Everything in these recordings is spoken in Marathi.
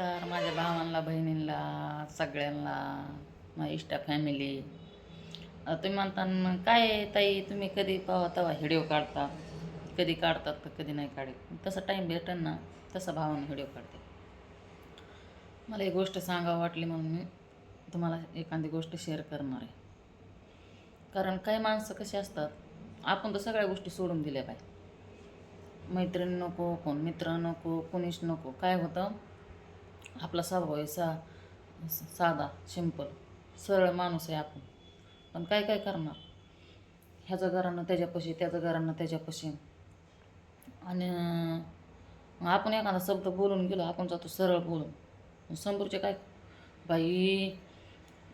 नमस्कार माझ्या भावांना बहिणींना सगळ्यांना माझ्या इष्टा फॅमिली तुम्ही म्हणता मग काय ताई? तुम्ही कधी पावा तवा व्हिडिओ काढता? कधी काढतात तर कधी नाही काढत? तसा टाईम भेटेल ना तसा भावानं व्हिडिओ काढते. मला एक गोष्ट सांगावं वाटली म्हणून मी तुम्हाला एखादी गोष्ट शेअर करणार आहे. कारण काही माणसं कशी असतात आपण तर सगळ्या गोष्टी सोडून दिल्या पाहिजे. मैत्रीण नको कोण मित्र नको कोणीच नको. काय होतं? आपला स्वभाव आहे सा साधा सिंपल सरळ माणूस आहे आपण. पण काय काय करणार? ह्याचं घरानं त्याच्यापाशी त्याचं घरानं त्याच्यापाशी. आणि आपण एखादा शब्द बोलून गेलो आपण जातो सरळ बोलून. समोरचे काय? बाई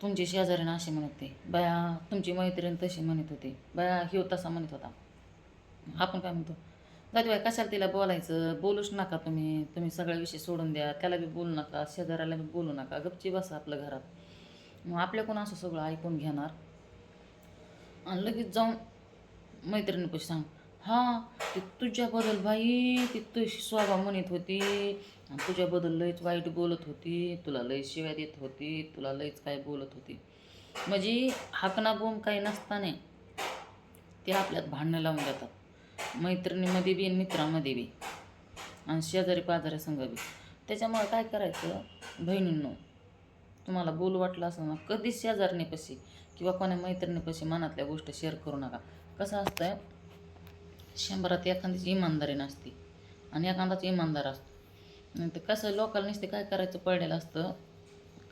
तुमची शेजारीनं अशी म्हणत ते बाया तुमची मैत्रीण तशी म्हणत होती. बाया ह्यो तसा म्हणत होता. आपण काय म्हणतो? जाते बाई कशाला तिला बोलायचं? बोलूच नका तुम्ही. तुम्ही सगळ्या विषय सोडून द्या. त्याला बी बोलू नका. शेजाऱ्याला बी बोलू नका. गपची बसा आपल्या घरात. मग आपल्याकडून असं सगळं ऐकून घेणार. आणि लगेच जाऊन मैत्रिणीपाशी सांग. हां ती तुझ्याबद्दल बाई. ती तुझी स्वभाव म्हणत होती. आणि तुझ्याबद्दल लयच वाईट बोलत होती. तुला लय शिव्या देत होती. तुला लयच काय बोलत होती. म्हणजे हाकना बोम काही नसताना ते आपल्यात भांडणं लावून जातात मैत्रिणीमध्ये बी आणि मित्रामध्ये बी. आणि शेजारी पाजारी संघ बी. त्याच्यामुळं काय करायचं? बहिणींनो तुम्हाला बोल वाटलं असं ना कधीच शेजारणीपाशी किंवा कोणा मैत्रिणीपाशी मनातल्या गोष्टी शेअर करू नका. कसं असतंय? शंभरात एखाद्याची इमानदारी नसते आणि एखादाच इमानदार असतो. तर कसं लोकांना नुसते काय करायचं पडलेलं असतं?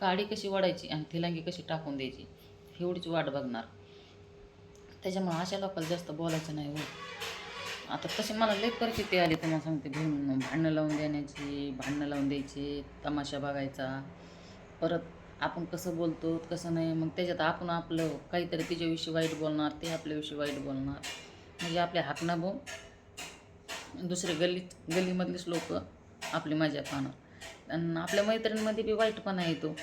काडी कशी वाढायची आणि थिलांगी कशी टाकून द्यायची? एवढीच वाट बघणार. त्याच्यामुळे अशा लोकांना जास्त बोलायचं नाही हो. आता तशी मला लई परिस्थिती आली तुम्हाला सांगते घेऊन भांडणं लावून देण्याची भांडणं लावून द्यायची तमाशा बघायचा. परत आपण कसं बोलतो कसं नाही मग त्याच्यात आपण आपलं काहीतरी तिच्याविषयी वाईट बोलणार ते आपल्याविषयी वाईट बोलणार. म्हणजे आपले हाकना भाऊ. दुसरे गल्ली गल्लीमधलेच लोक आपली मजा पाहणार. आणि आपल्या मैत्रिणीमध्ये बी वाईटपणा येतो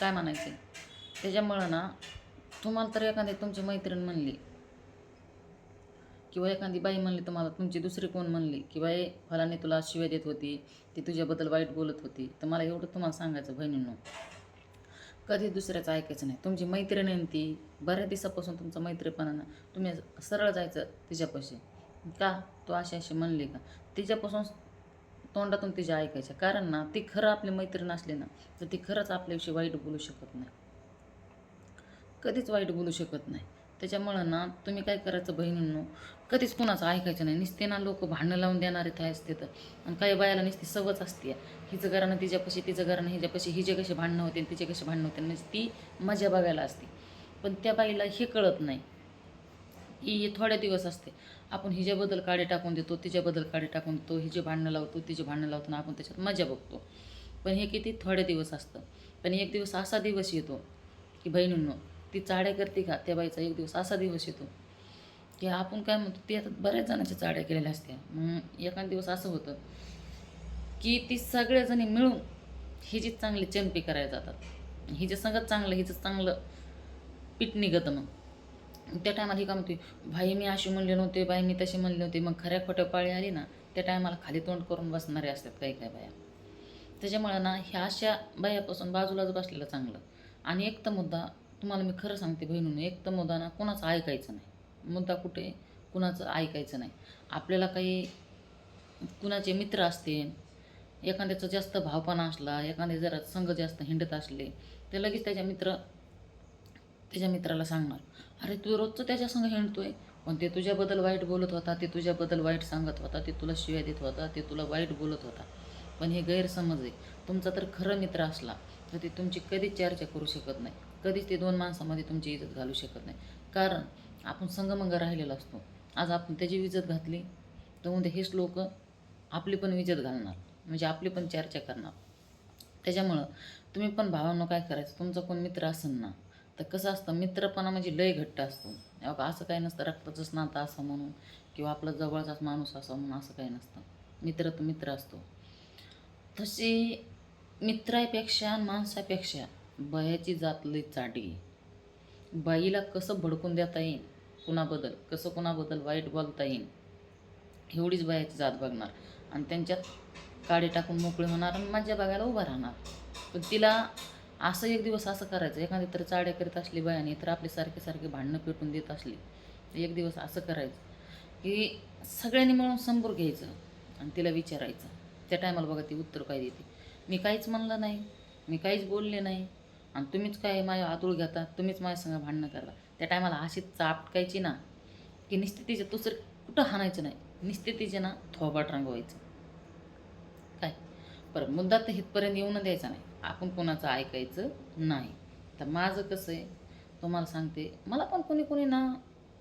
काय म्हणायचं? त्याच्यामुळं ना तुम्हाला तर एखादी तुमची मैत्रीण म्हणली किंवा एखादी बाई म्हणली तुम्हाला तुमची दुसरी कोण म्हणली? की बाई फलाने तुला शिव्या देत होती ती तुझ्याबद्दल वाईट बोलत होती. तर मला एवढं तुम्हाला सांगायचं बहिणींनो. कधी दुसऱ्याचं ऐकायचं नाही. तुमची मैत्रीण आहे ती बऱ्याच दिवसापासून तुमचं मैत्रीपणानं तुम्ही सरळ जायचं तिच्यापाशी. का? तू अशी अशी म्हणली का? तिच्यापासून तोंडातून तिच्या ऐकायच्या. कारण ना ती खरं आपली मैत्रीण असली ना तर ती खरंच आपल्याविषयी वाईट बोलू शकत नाही. कधीच वाईट बोलू शकत नाही. त्याच्यामुळं ना तुम्ही काय करायचं बहिणींनो? कधीच कुणाचं ऐकायचं नाही. नुसते ना लोक भांडणं लावून देणारे थाय असते तर आणि काही बायाला नुसती सवच असते हिचं घरानं तिच्यापाशी तिचं घरानं हिच्यापाशी हिचे कसे भांडणं होते आणि तिचे कसे भांडणं होते म्हणजे ती मजा बघायला असते. पण त्या बाईला हे कळत नाही. ही थोड्या दिवस असते. आपण हिच्याबद्दल काडे टाकून देतो तिच्याबद्दल काडे टाकून देतो हिचे भांडणं लावतो तिचे भांडणं लावतो ना आपण त्याच्यात मजा बघतो. पण हे किती थोडे दिवस असतं. पण एक दिवस असा दिवस येतो की बहिणींनो ती चाड्या करते का? त्या बाईचा एक दिवस असा दिवस येतो. की आपण काय म्हणतो ती आता बऱ्याच जणांच्या चाड्या केलेल्या असत्या. मग एखाद दिवस असं होतं की ती सगळ्याजणी मिळून हिची चांगली चंपी करायला जातात. हिचं सगळं चांगलं हिचं चांगलं पीठ निघतं मग. त्या टायमाला ही का म्हणते भाई मी अशी म्हणले नव्हते बाई मी तशी म्हणले नव्हते. मग खऱ्या खोट्या पाळी आली ना त्या टायमाला खाली तोंड करून बसणारे असतात काही काही बाया. त्याच्यामुळं ना ह्या अशा बायापासून बाजूलाच बसलेलं चांगलं. आणि एक तर मुद्दा तुम्हाला मी खरं सांगते बहिणून एक तर मुद्दा ना कुणाचं ऐकायचं नाही. मुद्दा कुठे? कुणाचं ऐकायचं नाही. आपल्याला काही कुणाचे मित्र असतील एखाद्याचा जास्त भावपणा असला एखाद्या जरा संघ जास्त हिंडत असले ते लगेच त्याच्या मित्र त्याच्या मित्राला सांगणार अरे तू रोजचं त्याच्या संग हिंडतोय पण ते तुझ्याबद्दल वाईट बोलत होता ते तुझ्याबद्दल वाईट सांगत होता ते तुला शिव्या देत होता ते तुला वाईट बोलत होता. पण हे गैरसमज आहे. तुमचा तर खरं मित्र असला तर ते तुमची कधीच चर्चा करू शकत नाही. कधीच ते दोन माणसामध्ये तुमची इज्जत घालू शकत नाही. कारण आपण संगमंग राहिलेला असतो. आज आपण त्याची इज्जत घातली तर उद्या हेच लोक आपली पण इज्जत घालणार. म्हणजे आपली पण चर्चा करणार. त्याच्यामुळं तुम्ही पण भावांनो काय करायचं? तुमचा कोण मित्र असेल ना तर कसं असतं मित्रपणा म्हणजे लय घट्ट असतो. असं काही नसतं रक्ताचंच नातं असं म्हणून किंवा आपला जवळचाच माणूस असा म्हणून असं काही नसतं. मित्र तर मित्र असतो. तशी मित्रापेक्षा माणसापेक्षा बयाची जात लई चाटी बाईला कसं भडकून देता येईल कुणाबद्दल कसं कुणाबद्दल वाईट बोलता येईल एवढीच बायाची जात बघणार. आणि त्यांच्यात काडी टाकून मोकळे होणार आणि मज्जा बघायला उभा राहणार. पण तिला असं एक दिवस असं करायचं एखादी तर चाड्या करीत असली बायाने तर आपली सारखे सारखे भांडणं पेटून देत असली तर एक दिवस असं करायचं की सगळ्यांनी मिळून समोर घ्यायचं आणि तिला विचारायचं. त्या टायमाला बघा ती उत्तर काय देते. मी काहीच म्हणलं नाही मी काहीच बोलले नाही. आणि तुम्हीच काय माझ्या आतुळ घेता तुम्हीच माझ्या संग भांडणं करा त्या टायमाला अशी चापटायची ना की निस्थितीचे दुसरं कुठं हाणायचं नाही. निस्थितीचे ना थोबाट रंगवायचं. काय? बरं मुद्दा तर हितपर्यंत येऊन द्यायचा नाही. आपण कोणाचं ऐकायचं नाही. तर माझं कसं आहे तुम्हाला सांगते मला पण कोणी कोणी ना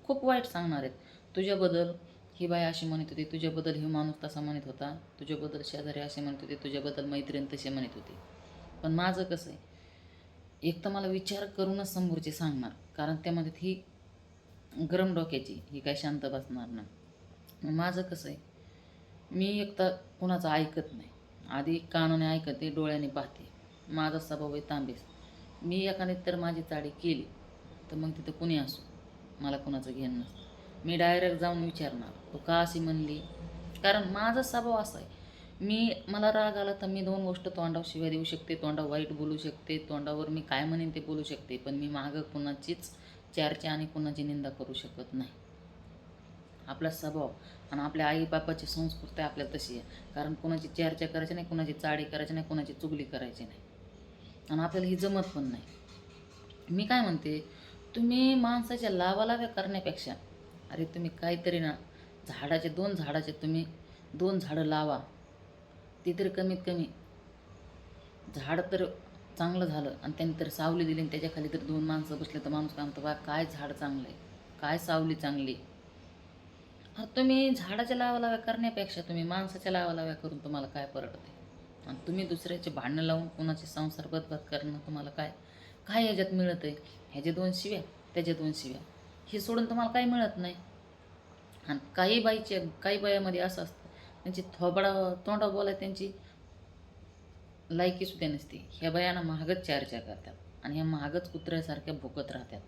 खूप वाईट सांगणार आहेत. तुझ्याबद्दल ही बाई अशी म्हणत होती तुझ्याबद्दल ही माणूस तसा म्हणत होता तुझ्याबद्दल शेजारी असे म्हणत होते तुझ्याबद्दल मैत्रीण तसे म्हणत होते. पण माझं कसं आहे एक तर मला विचार करूनच समोरचे सांगणार कारण त्यामध्ये ही गरम डोक्याची ही काय शांत बसणार नाही. माझं कसं आहे मी एक तर कुणाचं ऐकत नाही आधी कानाने ऐकते डोळ्याने पाहते. माझा स्वभाव आहे तांबेस. मी एखादी तर माझी चाडी केली तर मग तिथं कुणी असो मला कुणाचं घेणं नसतं. मी डायरेक्ट जाऊन विचारणार. तू का अशी म्हणली? कारण माझा स्वभाव असा आहे. मी मला राग आला तर मी दोन गोष्ट तोंडावर शिवाय देऊ शकते तोंडावर वाईट बोलू शकते तोंडावर मी काय म्हणेन ते बोलू शकते पण मी मागं कुणाचीच चर्चा आणि कुणाची निंदा करू शकत नाही. आपला स्वभाव आणि आपल्या आई बापाची संस्कृती आपल्या तशी आहे. कारण कुणाची चर्चा करायची नाही कुणाची चाळी करायची नाही कुणाची चुगली करायची नाही. आणि आपल्याला ही जमत पण नाही. मी काय म्हणते तुम्ही माणसाच्या लावालाव्या करण्यापेक्षा अरे तुम्ही काहीतरी ना झाडाचे दोन झाडाचे तुम्ही दोन झाडं लावा. ते तरी कमीत कमी झाड तर चांगलं झालं आणि त्यांनी तर सावली दिली आणि त्याच्याखाली तर दोन माणसं बसले तर माणूस काय म्हणतो बा काय झाड चांगलं आहे काय सावली चांगली? तुम्ही झाडाच्या लावालाव्या करण्यापेक्षा तुम्ही माणसाच्या लावा लाव्या करून तुम्हाला काय परवडते? आणि तुम्ही दुसऱ्याचे भांडणं लावून कोणाचे संसार बदबद करणं तुम्हाला काय काय ह्याच्यात मिळत आहे ह्याचे दोन शिव्या त्याच्या दोन शिव्या. हे सोडून तुम्हाला काही मिळत नाही. आणि काही बाईच्या काही बायामध्ये असं असतं. त्यांची थोबडा तोंडा बोलाय त्यांची लायकी सुद्धा नसते. ह्या बायांना महागच चर्चा करतात. आणि ह्या महागच कुत्र्यासारख्या भुकत राहतात.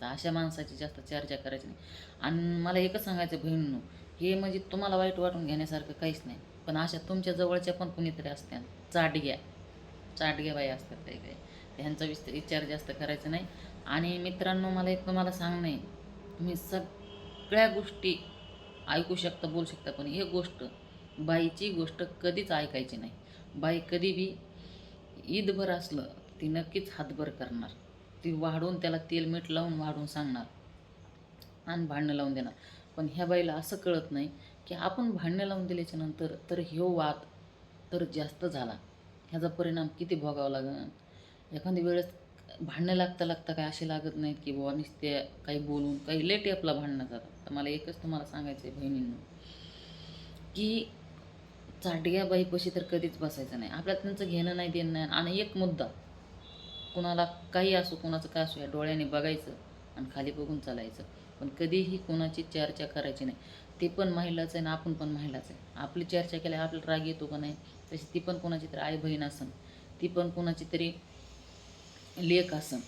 तर अशा माणसाची जास्त चर्चा करायची नाही. आणि मला एकच सांगायचं बहिणींनो हे म्हणजे तुम्हाला वाईट वाटून घेण्यासारखं काहीच नाही. पण अशा तुमच्या जवळच्या पण कुणीतरी असत्या चाटग्या चाटग्या बाई असतात काही काही. ह्यांचा विस्तार विचार जास्त करायचा नाही. आणि मित्रांनो मला एक तुम्हाला सांगणं आहे. तुम्ही सगळ्या गोष्टी ऐकू शकता बोलू शकता पण हे गोष्ट बाईची गोष्ट कधीच ऐकायची नाही. बाई कधी बी ईदभर असलं ती नक्कीच हातभर करणार. ती वाढून त्याला तेल मीठ लावून वाढून सांगणार आणि भांडणं लावून देणार. पण ह्या बाईला असं कळत नाही की आपण भांडणं लावून दिल्याच्या नंतर तर ह्यो वाद तर जास्त झाला. ह्याचा परिणाम किती भोगावा लागेल एखाद्या वेळेस भांडणं लागता लागता काय असे लागत नाहीत की बुवा नुसते काही बोलून काही लेट आपला भांडणं जातात. तर मला एकच तुम्हाला सांगायचं आहे बहिणींना की चाटग्या बाईपाशी तर कधीच बसायचं नाही. आपल्यात त्यांचं घेणं नाही देणं नाही. आणि एक मुद्दा कुणाला काही असो कुणाचं काय असो या डोळ्याने बघायचं आणि खाली बघून चालायचं. पण कधीही कोणाची चर्चा करायची नाही. ते पण महिलाच आहे आणि आपण पण महिलाच आहे. आपली चर्चा केल्यावर आपल्याला राग येतो का नाही? तशी ती पण कोणाची तरी आई बहीण असन ती पण कोणाची तरी लेख असं.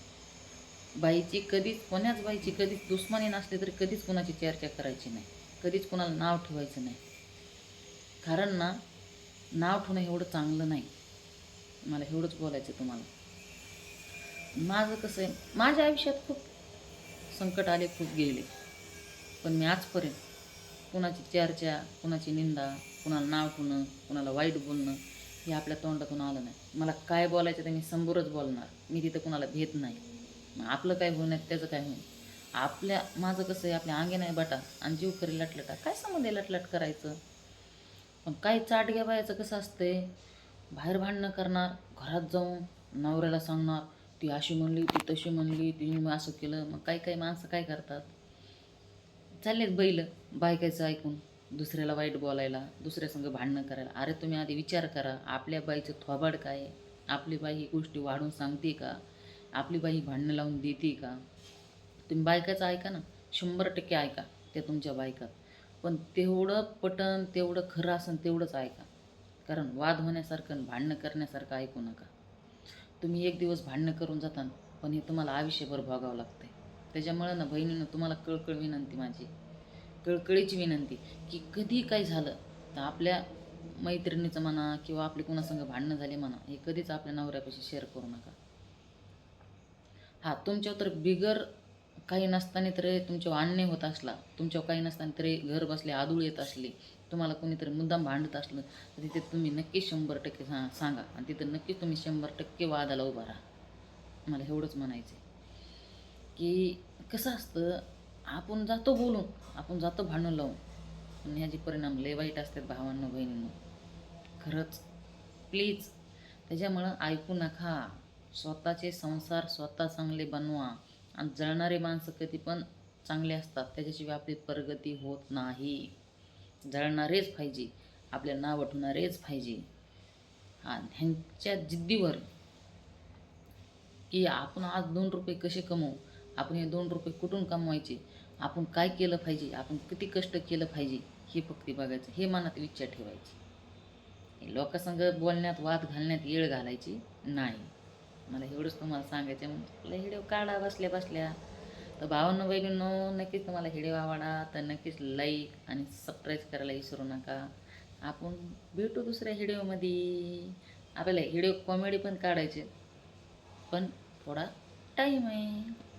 बाईची कधीच कोण्याच बाईची कधीच दुश्मनी नसली तरी कधीच कोणाची चर्चा करायची नाही. कधीच कोणाला नाव ठेवायचं नाही. कारण ना नाव ठेवणं एवढं चांगलं नाही. मला एवढंच बोलायचं तुम्हाला. माझं कसं आहे माझ्या आयुष्यात खूप संकट आले खूप गेले. पण मी आजपर्यंत कुणाची चर्चा कुणाची निंदा कुणाला नाव ठेवणं कुणाला वाईट बोलणं हे आपल्या तोंडातून आलं नाही. मला काय बोलायचं ते मी समोरच बोलणार. मी तिथं कुणाला भेट नाही. मग आपलं काय होणार त्याचं काय होईल आपल्या माझं कसं आहे आपल्या अंगे नाही बटा. आणि जीव करी लटलटा. काय संबंध आहे लटलट करायचं? पण काही चाट घ्या बायाचं कसं असतंय? बाहेर भांडणं करणार घरात जाऊन नवऱ्याला सांगणार ती अशी म्हणली ती तशी म्हणली तिने असं केलं. मग काही काही माणसं काय करतात? चाललेत बैल बायकायचं ऐकून. दुसऱ्याला वाईट बोलायला दुसऱ्यासंग भांडणं करायला. अरे तुम्ही आधी विचार करा आपल्या बाईचं थोबाड काय आहे? आपली बाई ही गोष्टी वाढून सांगते का? आपली बाई ही भांडणं लावून देते का? तुम्ही बायकाचं ऐका ना. शंभर टक्के ऐका त्या तुमच्या बायकात पण तेवढं पटन तेवढं खरं असन तेवढंच ऐका. कारण वाद होण्यासारखं आणि भांडणं करण्यासारखं ऐकू नका. तुम्ही एक दिवस भांडणं करून जाता पण हे तुम्हाला आयुष्यभर भोगावं लागतं त्याच्यामुळं ना बहिणीनं तुम्हाला कळकळ विनंती माझी. कळकळीची विनंती की कधी काही झालं तर आपल्या मैत्रिणीचं म्हणा किंवा आपली कोणासंग भांडणं झाली म्हणा हे कधीच आपल्या नवऱ्यापाशी शेअर करू नका. हा तुमच्यावर तर बिगर काही नसताना तरी तुमच्यावर अन्याय होत असला तुमच्यावर काही नसताना तरी घर बसले आदूळ येत असली तुम्हाला कोणीतरी मुद्दाम भांडत असलं तर तिथे तुम्ही नक्की शंभर टक्के सा सांगा आणि तिथं नक्कीच तुम्ही शंभर टक्के वादाला उभा राहा. मला एवढंच म्हणायचं आहे की कसं असतं आपण जातो बोलून आपण जातो भांडण लावून. पण ह्याचे परिणाम लय वाईट असतात भावांनो बहिणींना. खरंच प्लीज त्याच्यामुळं ऐकू नका. स्वतःचे संसार स्वतः चांगले बनवा. आणि जळणारे माणसं कधी पण चांगले असतात. त्याच्याशिवाय आपली प्रगती होत नाही. जळणारेच पाहिजे. आपल्या नाव उठवणारेच पाहिजे. हा ह्यांच्या जिद्दीवर की आपण आज दोन रुपये कसे कमवू? आपण हे दोन रुपये कुठून कमवायचे? आपण काय केलं पाहिजे? आपण किती कष्ट केलं पाहिजे? हे फक्त बघायचं. हे मनात इच्छा ठेवायची. लोकांसंग बोलण्यात वाद घालण्यात येळ घालायची नाही. मला एवढंच तुम्हाला सांगायचं आहे तुला हिडिओ काढा बसल्या बसल्या. तर भावांना बहिणींनो नक्कीच तुम्हाला हिडिओ आवडा. तर नक्कीच लाईक आणि सबस्क्राईब करायला विसरू नका. आपण भेटू दुसऱ्या हिडिओमध्ये. आपल्याला हिडिओ कॉमेडी पण काढायचे. पण थोडा टाईम आहे.